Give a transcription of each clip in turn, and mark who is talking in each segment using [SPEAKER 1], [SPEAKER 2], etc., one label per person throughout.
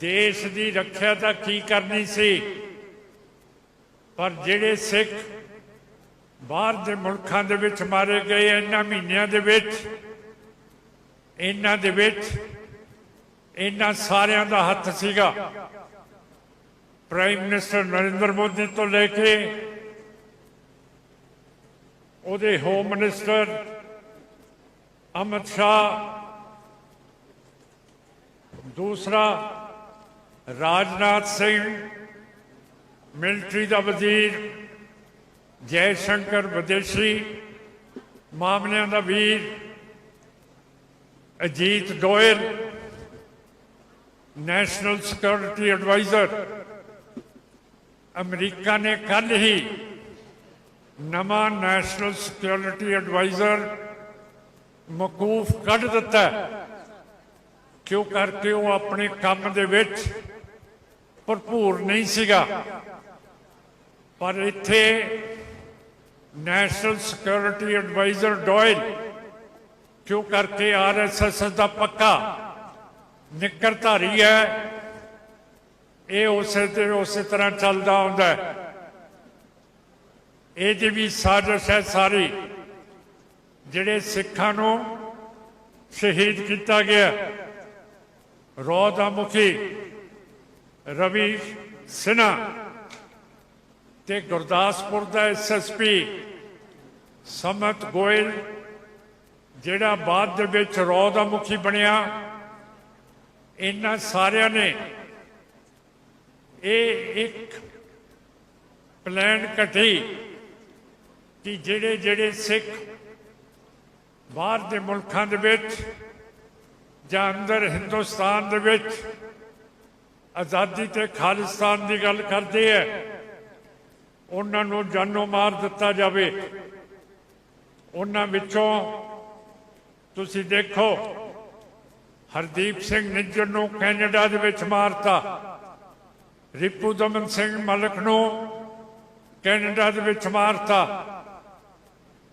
[SPEAKER 1] ਦੇਸ਼ ਦੀ ਰੱਖਿਆ ਤਾਂ ਕੀ ਕਰਨੀ ਸੀ? ਪਰ ਜਿਹੜੇ ਸਿੱਖ ਬਾਹਰ ਦੇ ਮੁਲਕਾਂ ਦੇ ਵਿੱਚ ਮਾਰੇ ਗਏ ਇਹਨਾਂ ਮਹੀਨਿਆਂ ਦੇ ਵਿੱਚ, ਇਹਨਾਂ ਦੇ ਵਿੱਚ, ਇਹਨਾਂ ਸਾਰਿਆਂ ਦਾ ਹੱਥ ਸੀਗਾ। ਪ੍ਰਾਈਮ ਮਿਨਿਸਟਰ ਨਰਿੰਦਰ ਮੋਦੀ ਤੋਂ ਲੈ ਕੇ ਉਹਦੇ ਹੋਮ ਮਿਨਿਸਟਰ ਅਮਿਤ ਸ਼ਾਹ, ਦੂਸਰਾ ਰਾਜਨਾਥ ਸਿੰਘ, ਮਿਲਟਰੀ ਦਾ ਵਜ਼ੀਰ ਜੈ ਸ਼ੰਕਰ ਵਿਦੇਸ਼ੀ, ਮਾਮਲਿਆਂ ਦਾ ਵੀਰ, Ajit Goel, national security adviser. America ਨੇ ਕੱਲ ਹੀ ਨਵਾਂ ਨੈਸ਼ਨਲ ਸਿਕਿਉਰਿਟੀ ਐਡਵਾਈਜ਼ਰ ਮਕੂਫ ਕੱਢ ਦਿੱਤਾ, ਕਿਉਂ ਕਰਕੇ ਉਹ ਆਪਣੇ ਕੰਮ ਦੇ ਵਿੱਚ ਭਰਪੂਰ ਨਹੀਂ ਸੀਗਾ। ਪਰ ਇੱਥੇ ਨੈਸ਼ਨਲ ਸਿਕਿਉਰਿਟੀ ਐਡਵਾਈਜ਼ਰ ਡੋਇਲ ਕਿਉਂ ਕਰਕੇ ਆਰਐਸਐਸ ਦਾ ਪੱਕਾ ਨਿਕਰਧਾਰੀ ਹੈ, ਇਹ ਉਸੇ ਤੇ ਉਸੇ ਤਰ੍ਹਾਂ ਚੱਲਦਾ ਆਉਂਦਾ ਹੈ। ਇਹ ਜੀ ਵੀ ਸਾਜ਼ਿਸ਼ ਹੈ ਸਾਰੀ, ਜਿਹੜੇ ਸਿੱਖਾਂ ਨੂੰ ਸ਼ਹੀਦ ਕੀਤਾ ਗਿਆ। ਰੌ ਦਾ ਮੁਖੀ ਰਵੀ ਸਿਨਾ ਤੇ ਗੁਰਦਾਸਪੁਰ ਦਾ ਐਸਐਸਪੀ ਸਮਤ ਗੋਇਲ, ਜਿਹੜਾ ਬਾਅਦ ਦੇ ਵਿੱਚ ਰੌ ਦਾ ਮੁਖੀ ਬਣਿਆ, ਇਹਨਾਂ ਸਾਰਿਆਂ ਨੇ ਇਹ ਇੱਕ ਪਲਾਨ ਕੱਢੀ ਕਿ ਜਿਹੜੇ ਜਿਹੜੇ ਸਿੱਖ ਬਾਹਰ ਦੇ ਮੁਲਕਾਂ ਦੇ ਵਿੱਚ ਜਾਂ ਅੰਦਰ ਹਿੰਦੁਸਤਾਨ ਦੇ ਵਿੱਚ ਆਜ਼ਾਦੀ ਤੇ ਖਾਲਿਸਤਾਨ ਦੀ ਗੱਲ ਕਰਦੇ ਐ ਉਹਨਾਂ ਨੂੰ ਜਾਨੋਂ ਮਾਰ ਦਿੱਤਾ ਜਾਵੇ। ਉਹਨਾਂ ਵਿੱਚੋਂ ਤੁਸੀਂ ਦੇਖੋ, ਹਰਦੀਪ ਸਿੰਘ ਨਿੱਜਰ ਨੂੰ ਕੈਨੇਡਾ ਦੇ ਵਿੱਚ ਮਾਰਤਾ। ਰਿਪੂ ਦਮਨ ਸਿੰਘ ਮਲਕ ਨੂੰ ਕੈਨੇਡਾ ਦੇ ਵਿੱਚ ਮਾਰਤਾ।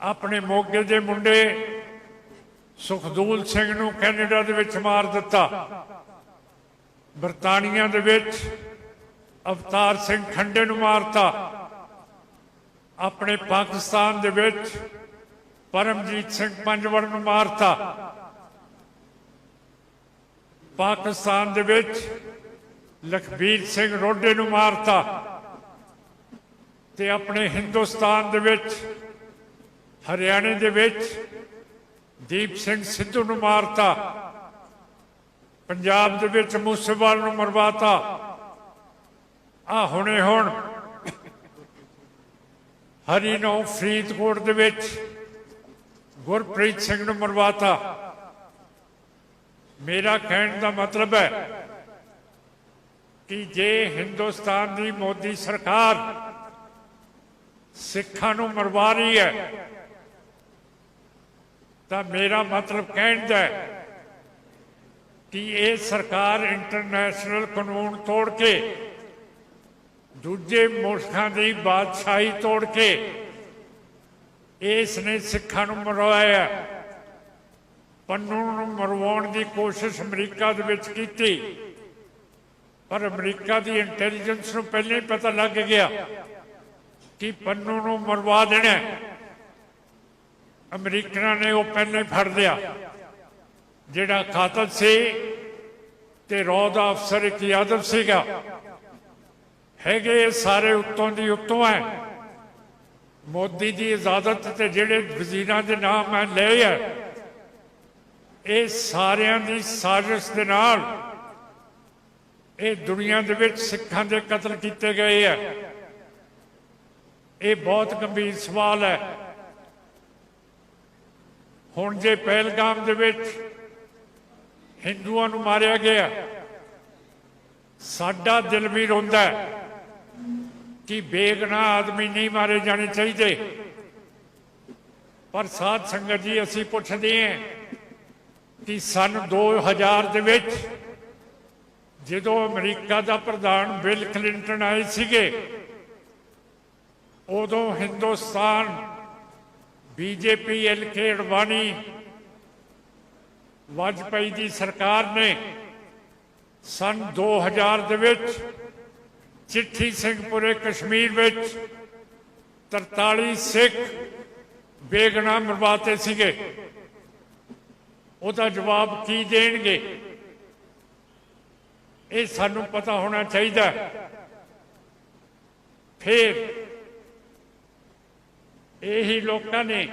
[SPEAKER 1] ਆਪਣੇ ਮੋਗੇ ਦੇ ਮੁੰਡੇ ਸੁਖਦੂਲ ਸਿੰਘ ਨੂੰ ਕੈਨੇਡਾ ਦੇ ਵਿੱਚ ਮਾਰ ਦਿੱਤਾ। ਬਰਤਾਨੀਆ ਦੇ ਵਿੱਚ ਅਵਤਾਰ ਸਿੰਘ ਖੰਡੇ ਨੂੰ ਮਾਰਤਾ। ਆਪਣੇ ਪਾਕਿਸਤਾਨ ਦੇ ਵਿੱਚ ਪਰਮਜੀਤ ਸਿੰਘ ਪੰਜਵੜ ਨੂੰ ਮਾਰਤਾ। ਪਾਕਿਸਤਾਨ ਦੇ ਵਿੱਚ ਲਖਬੀਰ ਸਿੰਘ ਰੋਡੇ ਨੂੰ ਮਾਰਤਾ। ਤੇ ਆਪਣੇ ਹਿੰਦੁਸਤਾਨ ਦੇ ਵਿੱਚ, ਹਰਿਆਣੇ ਦੇ ਵਿੱਚ ਦੀਪ ਸਿੰਘ ਸਿੱਧੂ ਨੂੰ ਮਾਰਤਾ। ਪੰਜਾਬ ਦੇ ਵਿੱਚ ਮੂਸੇਵਾਲ ਨੂੰ ਮਰਵਾਤਾ। ਆ ਹੁਣੇ ਹੁਣ ਹਰੀ ਨੂੰ ਫਰੀਦਕੋਟ ਦੇ ਵਿੱਚ ਗੁਰਪ੍ਰੀਤ ਸਿੰਘ ਨੂੰ ਮਰਵਾਤਾ। ਮੇਰਾ ਕਹਿਣ ਦਾ ਮਤਲਬ ਹੈ ਕਿ ਜੇ ਹਿੰਦੁਸਤਾਨ ਦੀ ਮੋਦੀ ਸਰਕਾਰ ਸਿੱਖਾਂ ਨੂੰ ਮਰਵਾ ਰਹੀ ਹੈ, ਤਾਂ ਮੇਰਾ ਮਤਲਬ ਕਹਿਣ ਦਾ ਹੈ ਕਿ ਇਹ ਸਰਕਾਰ ਇੰਟਰਨੈਸ਼ਨਲ ਕਾਨੂੰਨ ਤੋੜ ਕੇ, ਦੂਜੇ ਮੁਲਕਾਂ ਦੀ ਬਾਦਸ਼ਾਹੀ ਤੋੜ ਕੇ ਇਸ ਨੇ ਸਿੱਖਾਂ ਨੂੰ ਮਰਵਾਇਆ। ਪੰਨੂ ਨੂੰ ਮਰਵਾਉਣ ਦੀ ਕੋਸ਼ਿਸ਼ ਅਮਰੀਕਾ ਦੇ ਵਿੱਚ ਕੀਤੀ। ਪਰ ਅਮਰੀਕਾ ਦੀ ਇੰਟੈਲੀਜੈਂਸ ਨੂੰ ਪਹਿਲਾਂ ਹੀ ਪਤਾ ਲੱਗ ਗਿਆ ਕਿ ਪੰਨੂ ਨੂੰ ਮਰਵਾ ਦੇਣਾ ਅਮਰੀਕਨਾਂ ਨੇ ਉਹ ਪਹਿਲਾਂ ਹੀ ਫੜ ਲਿਆ। ਜਿਹੜਾ ਕਾਤਲ ਸੀ ਤੇ ਰੌ ਦਾ ਅਫਸਰ ਇੱਕ ਯਾਦਵ ਸੀਗਾ। ਹੈਗੇ ਇਹ ਸਾਰੇ ਉੱਤੋਂ ਦੀ ਉੱਤੋਂ ਹੈ। ਮੋਦੀ ਦੀ ਇਜਾਜ਼ਤ ਤੇ ਜਿਹੜੇ ਵਜ਼ੀਰਾਂ ਦੇ ਨਾਮ ਮੈਂ ਲਏ ਆ, ਇਹ ਸਾਰਿਆਂ ਦੀ ਸਾਜ਼ਿਸ਼ ਦੇ ਨਾਲ ਇਹ ਦੁਨੀਆ ਦੇ ਵਿੱਚ ਸਿੱਖਾਂ ਦੇ ਕਤਲ ਕੀਤੇ ਗਏ ਆ। ਇਹ ਬਹੁਤ ਗੰਭੀਰ ਸਵਾਲ ਹੈ। ਹੁਣ ਜੇ ਪਹਿਲਗਾਮ ਦੇ ਵਿੱਚ ਹਿੰਦੂਆਂ ਨੂੰ ਮਾਰਿਆ ਗਿਆ। ਸਾਡਾ ਦਿਲ ਵੀ ਰੋਂਦਾ ਕਿ ਬੇਗਨਾਹ ਆਦਮੀ ਨਹੀਂ ਮਾਰੇ ਜਾਣੇ ਚਾਹੀਦੇ। ਪਰ ਸਾਧ ਸੰਗਤ ਜੀ, ਅਸੀਂ ਪੁੱਛਦੇ ਹਾਂ ਕਿ ਸਨ 2000 ਦੇ ਵਿੱਚ ਜਦੋਂ ਅਮਰੀਕਾ ਦਾ ਪ੍ਰਧਾਨ ਬਿਲ ਕਲਿੰਟਨ ਆਏ ਸੀਗੇ, ਉਦੋਂ Hindustan BJP L K Advani Vajpayee ਦੀ ਸਰਕਾਰ ਨੇ ਸਨ 2000 ਦੇ ਵਿੱਚ ਚਿੱਠੀ ਸਿੰਘਪੁਰੇ ਕਸ਼ਮੀਰ ਵਿੱਚ 43 ਸਿੱਖ ਬੇਗੁਨਾਹ ਮਰਵਾਤੇ ਸੀਗੇ। ਉਹਦਾ ਜਵਾਬ ਕੀ ਦੇਣਗੇ? ਇਹ ਸਾਨੂੰ ਪਤਾ ਹੋਣਾ ਚਾਹੀਦਾ। ਫਿਰ ਇਹੀ ਲੋਕਾਂ ਨੇ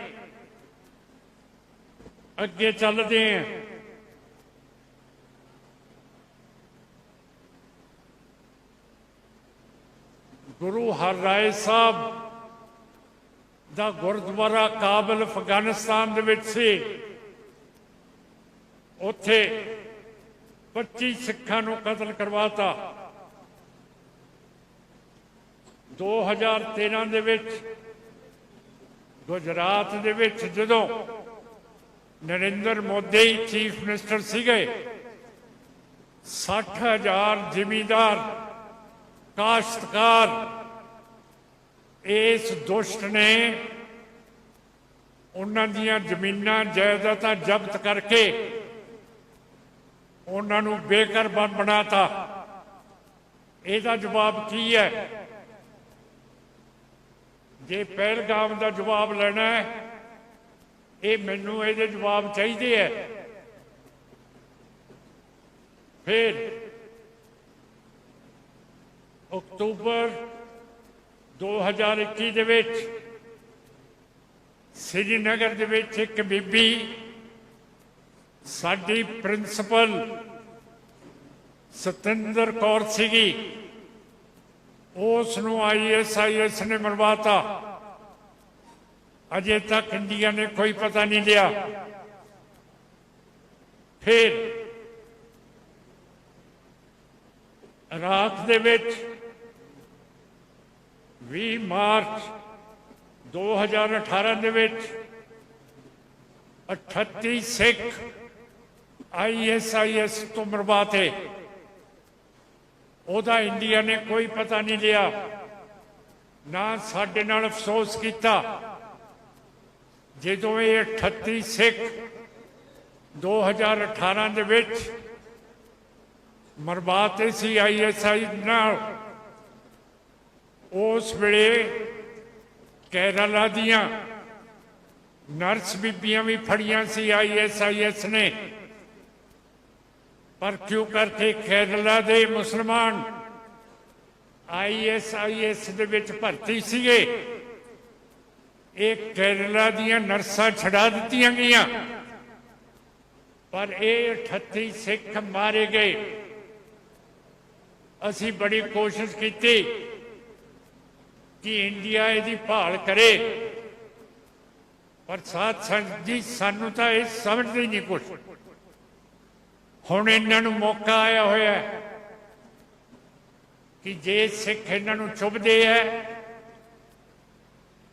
[SPEAKER 1] ਅੱਗੇ ਚੱਲਦੇ ਆ। ਗੁਰੂ ਹਰਰਾਏ ਸਾਹਿਬ ਦਾ ਗੁਰਦੁਆਰਾ ਕਾਬਲ ਅਫਗਾਨਿਸਤਾਨ ਦੇ ਵਿੱਚ ਸੀ। ਉੱਥੇ 25 ਸਿੱਖਾਂ ਨੂੰ ਕਤਲ ਕਰਵਾਤਾ। 2013 ਦੇ ਵਿੱਚ, ਗੁਜਰਾਤ ਦੇ ਵਿੱਚ ਜਦੋਂ ਨਰਿੰਦਰ ਮੋਦੀ ਚੀਫ ਮਿਨਿਸਟਰ ਸੀਗੇ। 60000 ਜ਼ਿਮੀਂਦਾਰ, ਕਾਸ਼ਤਕਾਰ, ਇਸ ਦੁਸ਼ਟ ਨੇ ਉਹਨਾਂ ਦੀਆਂ ਜ਼ਮੀਨਾਂ, ਜਾਇਦਾਦਾਂ ਜ਼ਬਤ ਕਰਕੇ ਉਹਨਾਂ ਨੂੰ ਬੇਘਰ ਬਣ ਬਣਾਤਾ। ਇਹਦਾ ਜਵਾਬ ਕੀ ਹੈ? ਜੇ ਪਹਿਲਗਾਮ ਦਾ ਜਵਾਬ ਲੈਣਾ ਹੈ ਇਹ ਮੈਨੂੰ ਇਹਦੇ ਜਵਾਬ ਚਾਹੀਦੇ ਹੈ ਫਿਰ ਅਕਤੂਬਰ 2021 ਦੇ ਵਿੱਚ ਸ੍ਰੀਨਗਰ ਦੇ ਵਿੱਚ ਇੱਕ ਬੀਬੀ ਸਾਡੀ ਪ੍ਰਿੰਸੀਪਲ ਸਤਿੰਦਰ ਕੌਰ ਸੀਗੀ। ਉਸ ਨੂੰ ਆਈਐਸਆਈਐਸ ਨੇ ਮਰਵਾਤਾ। ਅਜੇ ਤੱਕ ਇੰਡੀਆ ਨੇ ਕੋਈ ਪਤਾ ਨਹੀਂ ਲਿਆ। ਫਿਰ ਰਾਤ ਦੇ ਵਿੱਚ 20 ਮਾਰਚ 2018 ਦੇ ਵਿੱਚ 38 ਸਿੱਖ ਆਈਐਸਆਈਐਸ ਤੋਂ ਮਰਵਾਤੇ। ਉਹਦਾ ਇੰਡੀਆ ਨੇ ਕੋਈ ਪਤਾ ਨਹੀਂ ਲਿਆ। ਨਾ ਸਾਡੇ ਨਾਲ ਅਫਸੋਸ ਕੀਤਾ। ਜਦੋਂ ਇਹ 38 ਸਿੱਖ 2018 ਦੇ ਵਿੱਚ ਮਰਵਾਤੇ ਸੀ ਆਈਐਸਆਈ ਨਾਲ, ਉਸ ਵੇਲੇ ਕੇਰਲਾ ਦੀਆਂ ਨਰਸ ਬੀਬੀਆਂ ਵੀ ਫੜੀਆਂ ਸੀ ਆਈਐਸਆਈਐਸ ਨੇ। ਪਰ ਕਿਉਂ ਕਰਕੇ ਕੇਰਲਾ ਦੇ ਮੁਸਲਮਾਨ ਆਈਐਸਆਈਐਸ ਦੇ ਵਿੱਚ ਭਰਤੀ ਸੀਗੇ? ਇਹ ਕੇਰਲਾ ਦੀਆਂ ਨਰਸਾਂ ਛਡਾ ਦਿੱਤੀਆਂ ਗਈਆਂ। ਪਰ ਇਹ 38 ਸਿੱਖ ਮਾਰੇ ਗਏ। ਅਸੀਂ ਬੜੀ ਕੋਸ਼ਿਸ਼ ਕੀਤੀ ਕਿ ਇੰਡੀਆ ਇਹਦੀ ਭਾਲ ਕਰੇ। ਪਰ ਸਾਥ ਸੰਗਤ ਜੀ, ਸਾਨੂੰ ਤਾਂ ਇਹ ਸਮਝਦੇ ਨਹੀਂ ਕੁਛ। ਹੁਣ ਇਹਨਾਂ ਨੂੰ ਮੌਕਾ ਆਇਆ ਹੋਇਆ ਕਿ ਜੇ ਸਿੱਖ ਇਹਨਾਂ ਨੂੰ ਚੁੱਭਦੇ ਐ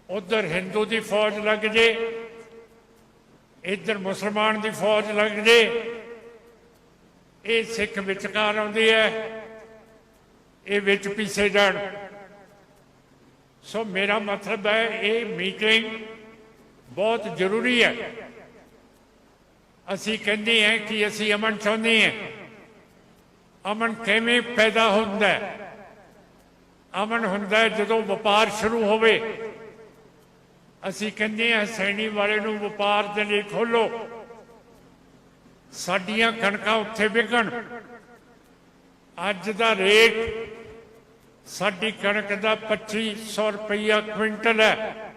[SPEAKER 1] ਉਧਰ ਹਿੰਦੂ ਦੀ ਫੌਜ ਲੱਗ ਜੇ, ਇੱਧਰ ਮੁਸਲਮਾਨ ਦੀ ਫੌਜ ਲੱਗ ਜੇ, ਇਹ ਸਿੱਖ ਵਿਚਕਾਰ ਆਉਂਦੀ ਹੈ, ਇਹ ਵਿੱਚ ਪਿੱਛੇ ਜਾਣ। ਸੋ ਮੇਰਾ ਮਤਲਬ ਹੈ, ਇਹ ਮੀਟਿੰਗ ਬਹੁਤ ਜ਼ਰੂਰੀ ਹੈ। ਅਸੀਂ ਕਹਿੰਦੇ ਹਾਂ ਕਿ ਅਸੀਂ ਅਮਨ ਚਾਹੁੰਦੇ ਹਾਂ। ਅਮਨ ਕਿਵੇਂ ਪੈਦਾ ਹੁੰਦਾ ਹੈ? ਅਮਨ ਹੁੰਦਾ ਜਦੋਂ ਵਪਾਰ ਸ਼ੁਰੂ ਹੋਵੇ। ਅਸੀਂ ਕਹਿੰਦੇ ਹਾਂ, ਸੈਣੀ ਵਾਲੇ ਨੂੰ ਵਪਾਰ ਦੇ ਲਈ ਖੋਲੋ। ਸਾਡੀਆਂ ਕਣਕਾਂ ਉੱਥੇ ਵਿਕਣ। ਅੱਜ ਦਾ ਰੇਟ ਸਾਡੀ ਕਣਕ ਦਾ 2500 ਰੁਪਈਆ ਕੁਇੰਟਲ ਹੈ।